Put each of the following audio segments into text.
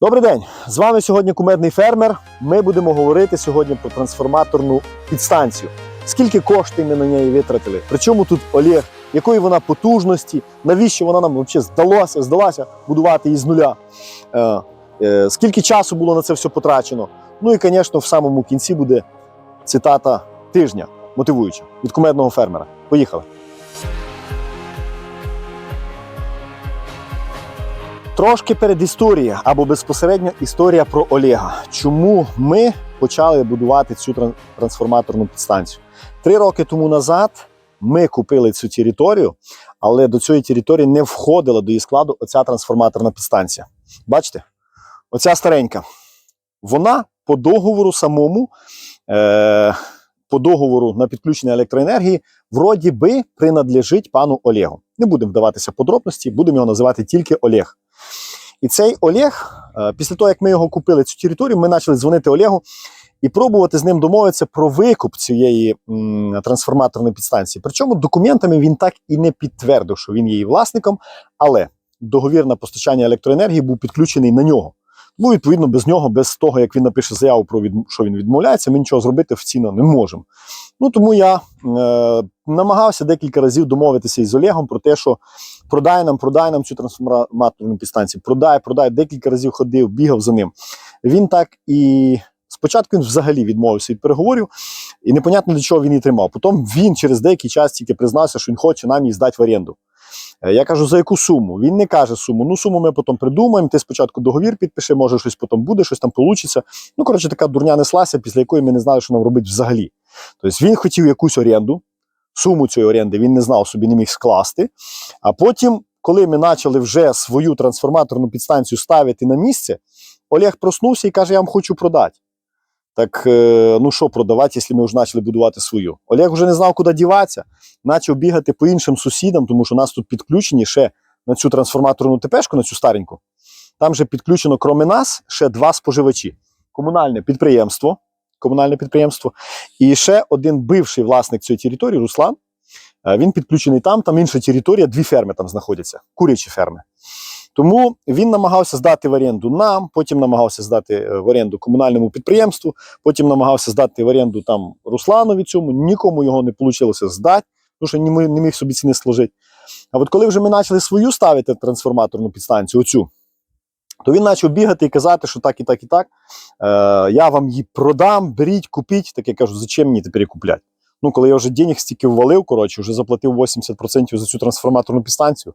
Добрий день! З вами сьогодні кумедний фермер. Ми будемо говорити сьогодні про трансформаторну підстанцію. Скільки коштів ми на неї витратили? Причому тут Олег, якої вона потужності, навіщо вона нам взагалі здалася, здалася будувати її з нуля? Е, е, скільки часу було на це все потрачено? Ну і, звісно, в самому кінці буде цитата тижня, мотивуюча від кумедного фермера. Поїхали. Трошки перед історією або безпосередньо історія про Олега. Чому ми почали будувати цю трансформаторну підстанцію? Три роки тому назад ми купили цю територію, але до цієї території не входила до її складу оця трансформаторна підстанція. Бачите? Оця старенька. Вона по договору самому, е- по договору на підключення електроенергії, вроді би принадлежить пану Олегу. Не будемо вдаватися подробності, будемо його називати тільки Олег. І цей Олег, е, після того, як ми його купили цю територію, ми почали дзвонити Олегу і пробувати з ним домовитися про викуп цієї трансформаторної підстанції. Причому документами він так і не підтвердив, що він її власником, але договір на постачання електроенергії був підключений на нього. Тому, відповідно, без нього, без того, як він напише заяву про від... що він відмовляється, ми нічого зробити офіційно не можемо. Ну тому я е, намагався декілька разів домовитися із Олегом про те, що продай нам, продай нам цю трансформаторну підстанцію, продай, продай. Декілька разів ходив, бігав за ним. Він так і спочатку він взагалі відмовився від переговорів, і непонятно для чого він її тримав. Потім він через деякий час тільки признався, що він хоче нам її здати в оренду. Е, Я кажу, за яку суму? Він не каже суму. Ну, суму ми потім придумаємо. Ти спочатку договір підпиши, може щось потім буде, щось там получиться. Ну, коротше, така дурня неслася, після якої ми не знали, що нам робити взагалі. Тобто він хотів якусь оренду, суму цієї оренди він не знав, собі не міг скласти. А потім, коли ми почали вже свою трансформаторну підстанцію ставити на місце, Олег проснувся і каже: Я вам хочу продати. Так е, ну що продавати, якщо ми вже почали будувати свою? Олег вже не знав, куди діватися, почав бігати по іншим сусідам, тому що нас тут підключені ще на цю трансформаторну ТПшку, на цю стареньку. Там же підключено, крім нас, ще два споживачі: комунальне підприємство, комунальне підприємство, і ще один бивший власник цієї території, Руслан. Е, Він підключений там, там інша територія, дві ферми там знаходяться, курячі ферми. Тому він намагався здати в оренду нам, потім намагався здати е, в оренду комунальному підприємству, потім намагався здати в оренду там Русланові цьому, нікому його не вийшло здати, тому що не міг собі ціни сложити. А от коли вже ми почали свою ставити трансформаторну підстанцію, оцю, то він почав бігати і казати, що так і так і так. Е, я вам її продам, беріть, купіть. Так я кажу, зачем мені тепер купляти? Ну, коли я вже денег стільки ввалив, коротше, вже заплатив 80% за цю трансформаторну підстанцію,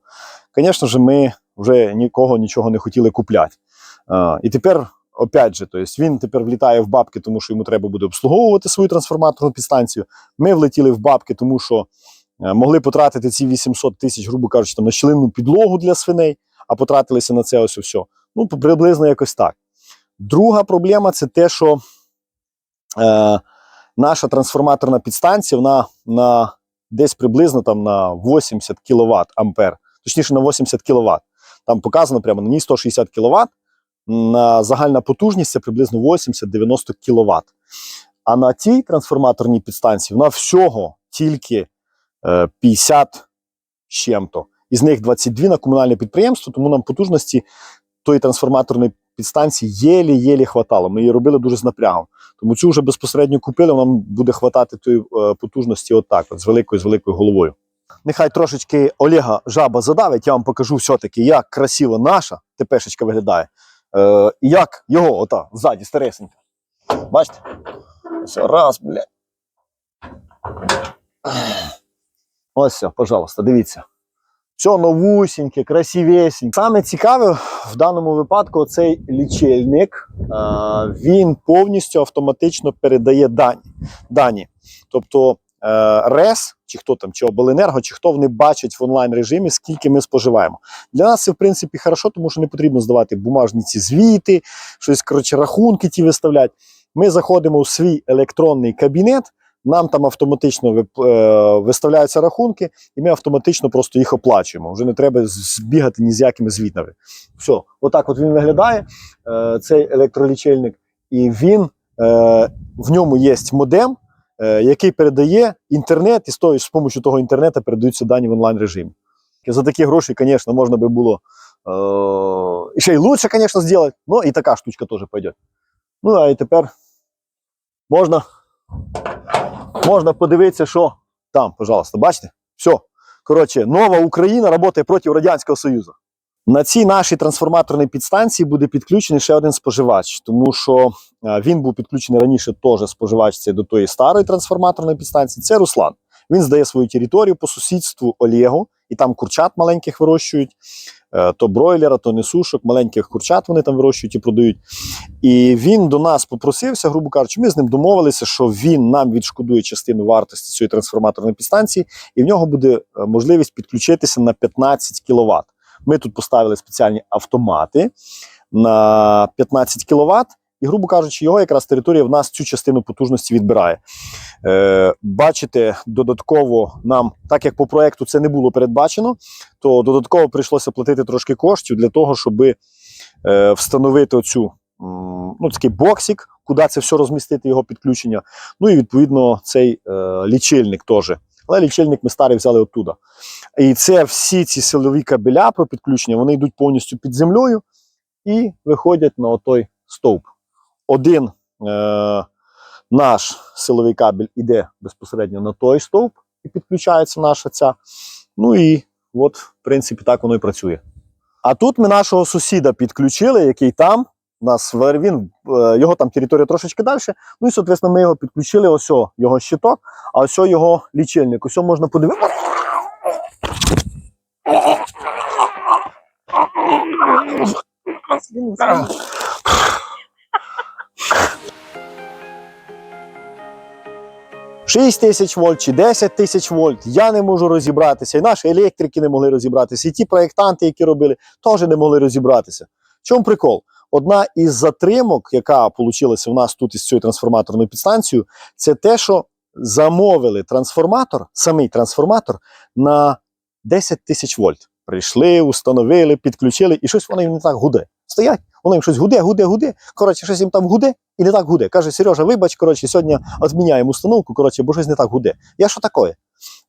звісно ж, ми вже нікого нічого не хотіли купляти. А, і тепер, опять же, тобто він тепер влітає в бабки, тому що йому треба буде обслуговувати свою трансформаторну підстанцію. Ми влетіли в бабки, тому що е, могли потратити ці 800 тисяч, грубо кажучи, там, на щілинну підлогу для свиней, а потратилися на це ось все. Ну, приблизно якось так. Друга проблема це те, що е, наша трансформаторна підстанція вона на десь приблизно там на 80 кВт ампер, точніше на 80 кВт. Там показано прямо на ній 160 кВт. На загальна потужність це приблизно 80-90 кВт. А на цій трансформаторній підстанції вона всього тільки е, 50 з чим-то. Із них 22 на комунальне підприємство, тому нам потужності тої трансформаторної підстанції єлі-єлі хватало. Ми її робили дуже з напрягом. Тому цю вже безпосередньо купили, нам буде хватати тої е, потужності отак, от, з великою з великою головою. Нехай трошечки Олега жаба задавить, я вам покажу все-таки, як красиво наша ТПшечка виглядає. Е, як його, ота, ззаді, старесенька. Бачите? Все, раз, блядь. Ось все, пожалуйста, дивіться. Все новусіньке, красивесеньке. Саме цікаве в даному випадку цей лічильник, він повністю автоматично передає дані. дані. Тобто е, РЕС, чи хто там, чи обленерго, чи хто вони бачать в онлайн режимі, скільки ми споживаємо. Для нас це в принципі хорошо, тому що не потрібно здавати бумажні ці звіти, щось коротше, рахунки ті виставляти. Ми заходимо у свій електронний кабінет. Нам там автоматично е, виставляються рахунки, і ми автоматично просто їх оплачуємо. Вже не треба збігати ні з якими звітами. Все, отак от він виглядає, е, цей електролічильник, і він е, в ньому є модем, який передає інтернет, і з з допомогою того інтернету передаються дані в онлайн режимі. За такі гроші, звісно, можна би було Еще и лучше, конечно, сделать, но и такая штучка тоже пойдет. Ну, а і тепер можна, можна подивитися, що там, пожалуйста, бачите? Все. Коротше, нова Україна працює проти Радянського Союзу. На цій нашій трансформаторній підстанції буде підключений ще один споживач, тому що е, він був підключений раніше теж споживач цей до тої старої трансформаторної підстанції. Це Руслан. Він здає свою територію по сусідству Олегу, і там курчат маленьких вирощують. Е, То бройлера, то несушок, маленьких курчат вони там вирощують і продають. І він до нас попросився, грубо кажучи, ми з ним домовилися, що він нам відшкодує частину вартості цієї трансформаторної підстанції, і в нього буде е, можливість підключитися на 15 кВт. Ми тут поставили спеціальні автомати на 15 кВт, і, грубо кажучи, його якраз територія в нас цю частину потужності відбирає. Е, бачите, додатково нам, так як по проекту це не було передбачено, то додатково прийшлося платити трошки коштів для того, щоб е, встановити оцю ну, такий боксик, куди це все розмістити, його підключення. Ну і відповідно цей е, лічильник теж. Але лічильник ми старий взяли оттуда. І це всі ці силові кабеля про підключення, вони йдуть повністю під землею і виходять на отой стовп. Один е, наш силовий кабель іде безпосередньо на той стовп і підключається наша ця. Ну і от, в принципі, так воно і працює. А тут ми нашого сусіда підключили, який там. У нас він, е, його там територія трошечки далі. Ну і, соответственно, ми його підключили, ось його щиток, а ось його лічильник. Ось можна подивитися. Шість тисяч вольт чи 10 тисяч вольт. Я не можу розібратися. І наші електрики не могли розібратися. І ті проєктанти, які робили, теж не могли розібратися. В чому прикол? Одна із затримок, яка вийшла в нас тут із цією трансформаторною підстанцією, це те, що замовили трансформатор, самий трансформатор на 10 тисяч вольт. Прийшли, установили, підключили, і щось воно їм не так гуде. Стоять, воно їм щось гуде, гуде, гуде. Коротше, щось їм там гуде і не так гуде. Каже, Сережа, вибач, коротше, сьогодні відміняємо установку, коротше, бо щось не так гуде. Я що таке?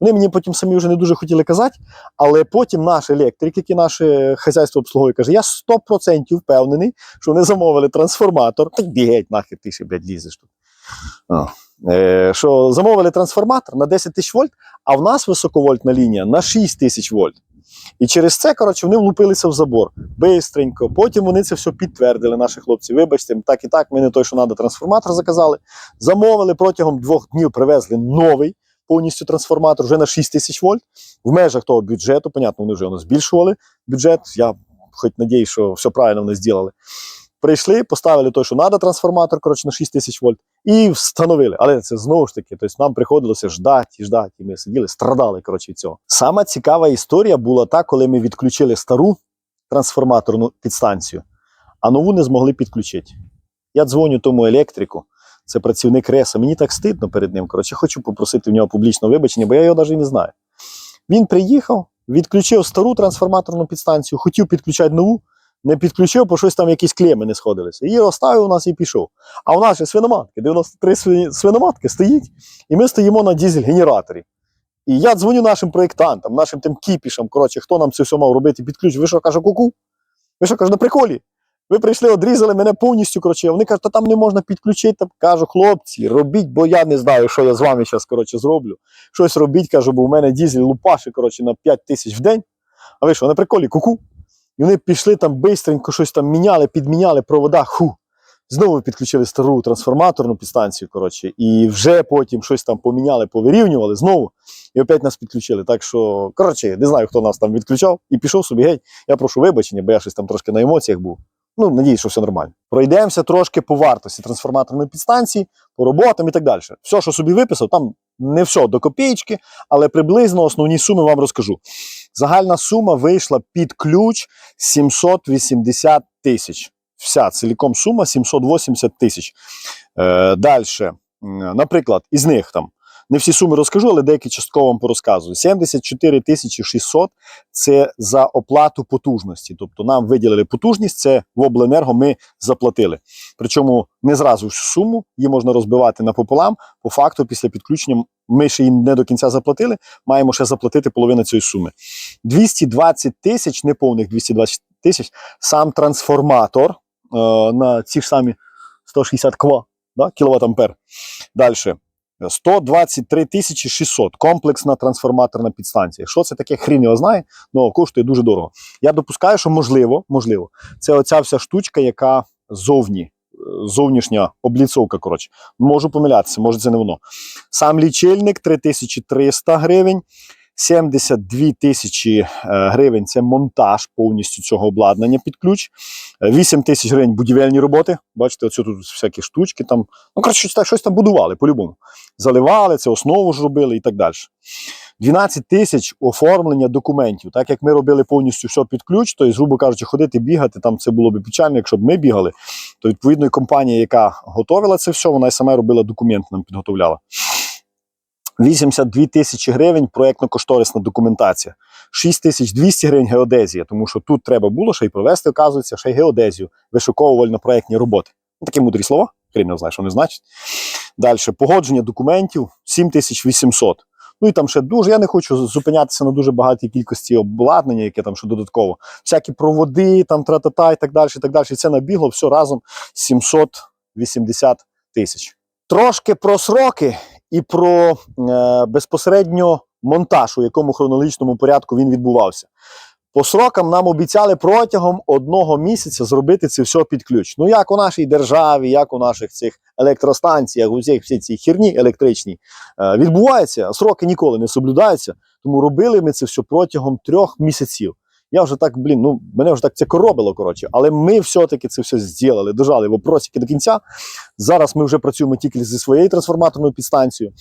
Вони мені потім самі вже не дуже хотіли казати, але потім наш електрик, який наше хазяйство обслуговує, каже: я 100% впевнений, що вони замовили трансформатор. Так бігеть, нахер ти ще, блядь, лізеш тут. Е, що замовили трансформатор на 10 тисяч вольт, а в нас високовольтна лінія на 6 тисяч вольт. І через це, коротше, вони влупилися в забор. Бистренько. Потім вони це все підтвердили, наші хлопці. Вибачте, так і так, ми не той, що треба, трансформатор заказали. Замовили протягом двох днів, привезли новий повністю трансформатор вже на 6 тисяч вольт. В межах того бюджету, понятно, вони вже воно збільшували бюджет. Я хоч надію, що все правильно вони зробили. Прийшли, поставили той, що треба, трансформатор, коротше, на 6 тисяч вольт, і встановили. Але це знову ж таки, тобто нам приходилося ждати і ждати, і ми сиділи, страдали коротше, від цього. Сама цікава історія була та, коли ми відключили стару трансформаторну підстанцію, а нову не змогли підключити. Я дзвоню тому електрику, це працівник РЕСа. Мені так стидно перед ним. Коротше, хочу попросити в нього публічного вибачення, бо я його навіть не знаю. Він приїхав, відключив стару трансформаторну підстанцію, хотів підключати нову, не підключив, бо щось там якісь клеми не сходилися. Її розставив у нас і пішов. А у нас же свиноматки, 93 свиноматки стоїть, і ми стоїмо на дізель-генераторі. І я дзвоню нашим проєктантам, нашим тим кіпішам, коротше, хто нам це все мав робити, підключ. Ви що, каже, куку? Ви що, каже, на приколі? Ви прийшли, одрізали мене повністю. Коротше, вони кажуть, та там не можна підключити. Кажу, хлопці, робіть, бо я не знаю, що я з вами зараз коротше, зроблю. Щось робіть, кажу, бо у мене дізель лупаші коротше, на 5 тисяч в день. А ви що, на приколі, куку? Вони пішли там бистренько, щось там міняли, підміняли провода. Ху. Знову підключили стару трансформаторну підстанцію, коротше, і вже потім щось там поміняли, повирівнювали знову, і опять нас підключили. Так що, коротше, не знаю, хто нас там відключав, і пішов собі геть. Я прошу вибачення, бо я щось там трошки на емоціях був. Ну, надіюсь, що все нормально. Пройдемося трошки по вартості трансформаторної підстанції, по роботам і так далі. Все, що собі виписав, там не все до копійки, але приблизно основні суми вам розкажу. Загальна сума вийшла під ключ 780 тисяч. Вся ціліком сума 780 тисяч. Е, Далі, наприклад, із них там. Не всі суми розкажу, але деякі частково вам порозказую. 74 тисячі 600 – це за оплату потужності. Тобто нам виділили потужність, це в обленерго ми заплатили. Причому не зразу всю суму, її можна розбивати напополам. По факту, після підключення ми ще її не до кінця заплатили, маємо ще заплатити половину цієї суми. 220 тисяч, неповних 220 тисяч. Сам трансформатор е, на ці ж самі 160 ква, да? кіловат ампер. Далі. 123 тисячі 600. Комплексна трансформаторна підстанція. Що це таке? Хрін його знає, але коштує дуже дорого. Я допускаю, що можливо, можливо, це оця вся штучка, яка зовні, зовнішня обліцовка. Коротше, можу помилятися, може це не воно. Сам лічильник 3300 гривень. 72 тисячі е, гривень це монтаж повністю цього обладнання під ключ. Е, 8 тисяч гривень будівельні роботи. Бачите, оце тут всякі штучки там. Ну, коротше, щось там будували по-любому. Заливали, це основу ж робили і так далі. 12 тисяч оформлення документів. Так як ми робили повністю все під ключ, то, грубо кажучи, ходити, бігати, там це було б печально, якщо б ми бігали, то відповідно і компанія, яка готувала це все, вона і сама робила документи, нам підготовляла. 82 тисячі гривень проєктно-кошторисна документація. 6200 гривень геодезія, тому що тут треба було ще й провести, оказується, ще й геодезію, вишуковувально-проєктні роботи. Ну, такі мудрі слова, хрін не знає, що вони значать. Далі, погодження документів 7800. Ну і там ще дуже, я не хочу зупинятися на дуже багатій кількості обладнання, яке там ще додатково. Всякі проводи, там тра-та-та і так далі, і так далі. І це набігло все разом 780 тисяч. Трошки про сроки і про е, безпосередньо монтаж, у якому хронологічному порядку він відбувався. По срокам нам обіцяли протягом одного місяця зробити це все під ключ. Ну як у нашій державі, як у наших цих електростанціях, у всіх всі ці херні електричні е, відбувається, а сроки ніколи не соблюдаються. Тому робили ми це все протягом трьох місяців. Я вже так, блін, ну мене вже так це коробило, коротше. Але ми все-таки це все зробили, дожали вопросики до кінця. Зараз ми вже працюємо тільки зі своєю трансформаторною підстанцією.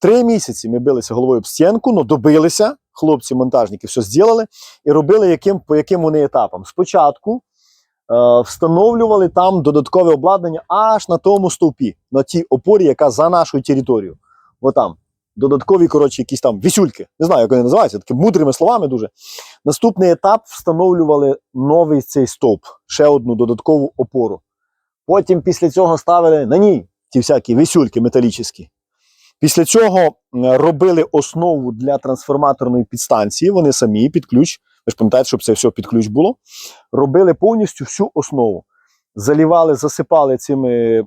Три місяці ми билися головою об стінку, але добилися. Хлопці-монтажники все зробили і робили яким, по яким вони етапам. Спочатку е, встановлювали там додаткове обладнання аж на тому стовпі, на тій опорі, яка за нашою територією. Отам. Додаткові, коротше, якісь там вісюльки. Не знаю, як вони називаються, такими мудрими словами дуже. Наступний етап встановлювали новий цей стовп, ще одну додаткову опору. Потім після цього ставили на ній ті всякі висюльки металічні. Після цього робили основу для трансформаторної підстанції. Вони самі під ключ. Ви ж пам'ятаєте, щоб це все під ключ було. Робили повністю всю основу. Залівали, засипали цими м,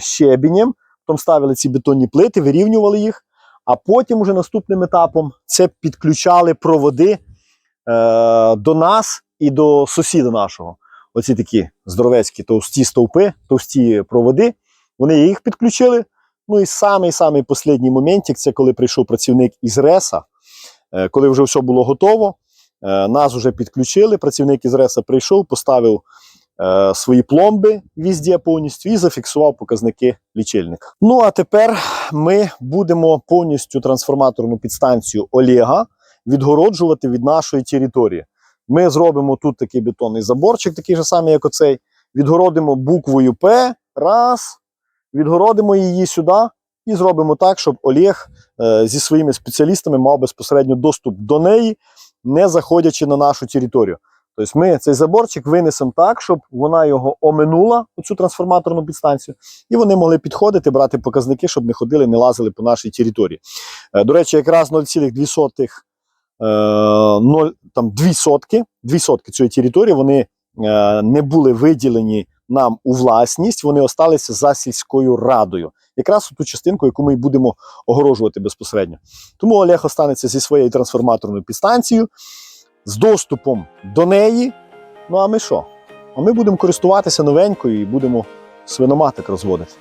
щебінням, потім ставили ці бетонні плити, вирівнювали їх. А потім, уже наступним етапом, це підключали проводи е, до нас і до сусіда нашого. Оці такі здоровецькі товсті стовпи, товсті проводи. Вони їх підключили. Ну і самий самий останній моментик, це коли прийшов працівник із РЕСа, е, коли вже все було готово. е, Нас вже підключили. Працівник із РЕСа прийшов, поставив свої пломби візді повністю і зафіксував показники лічильника. Ну а тепер ми будемо повністю трансформаторну підстанцію Олега відгороджувати від нашої території. Ми зробимо тут такий бетонний заборчик, такий же самий, як оцей. Відгородимо буквою П. Раз. Відгородимо її сюди і зробимо так, щоб Олег е, зі своїми спеціалістами мав безпосередньо доступ до неї, не заходячи на нашу територію. Тобто ми цей заборчик винесемо так, щоб вона його оминула, цю трансформаторну підстанцію, і вони могли підходити, брати показники, щоб не ходили, не лазили по нашій території. Е, До речі, якраз 0,2 е, 0, там 2 сотки, 2 сотки цієї території вони е, не були виділені нам у власність, вони осталися за сільською радою. Якраз у ту частинку, яку ми будемо огорожувати безпосередньо. Тому Олег останеться зі своєю трансформаторною підстанцією, з доступом до неї. Ну а ми що? А ми будемо користуватися новенькою і будемо свиноматик розводити.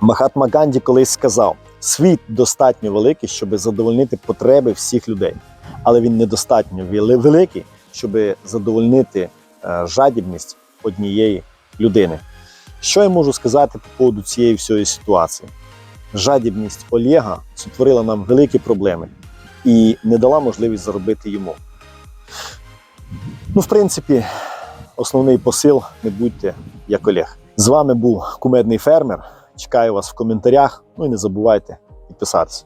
Махатма Ганді колись сказав: світ достатньо великий, щоб задовольнити потреби всіх людей, але він недостатньо вели- великий, щоб задовольнити е, жадібність однієї людини. Що я можу сказати по поводу цієї всієї ситуації? Жадібність Олега сотворила нам великі проблеми і не дала можливість заробити йому. Ну, в принципі, основний посил не будьте як Олег. З вами був кумедний фермер. Чекаю вас в коментарях. Ну і не забувайте підписатися.